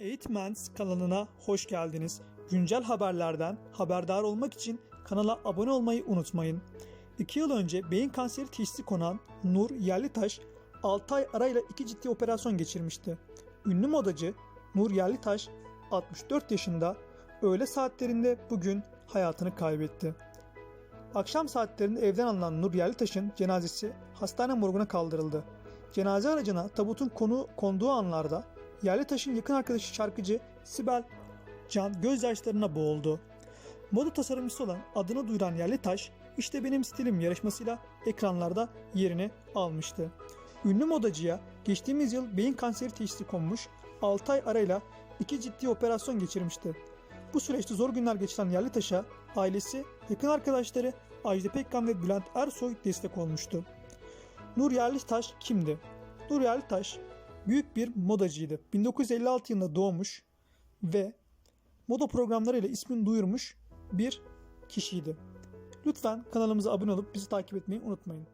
Eğitmens kanalına hoş geldiniz. Güncel haberlerden haberdar olmak için kanala abone olmayı unutmayın. 2 yıl önce beyin kanseri teşhisi konan Nur Yerlitaş 6 ay arayla iki ciddi operasyon geçirmişti. Ünlü modacı Nur Yerlitaş 64 yaşında öğle saatlerinde bugün hayatını kaybetti. Akşam saatlerinde evden alınan Nur Yerlitaş'ın cenazesi hastane morguna kaldırıldı. Cenaze aracına tabutun konu konduğu anlarda Yerlitaş'ın yakın arkadaşı şarkıcı Sibel Can gözyaşlarına boğuldu. Moda tasarımcısı olan adını duyuran Yerlitaş, işte benim stilim yarışmasıyla ekranlarda yerini almıştı. Ünlü modacıya geçtiğimiz yıl beyin kanseri teşhisi konmuş, 6 ay arayla iki ciddi operasyon geçirmişti. Bu süreçte zor günler geçiren Yerlitaş'a ailesi, yakın arkadaşları Ajda Pekkan ve Bülent Ersoy destek olmuştu. Nur Yerlitaş kimdi? Nur Yerlitaş büyük bir modacıydı. 1956 yılında doğmuş ve moda programlarıyla ismini duyurmuş bir kişiydi. Lütfen kanalımıza abone olup bizi takip etmeyi unutmayın.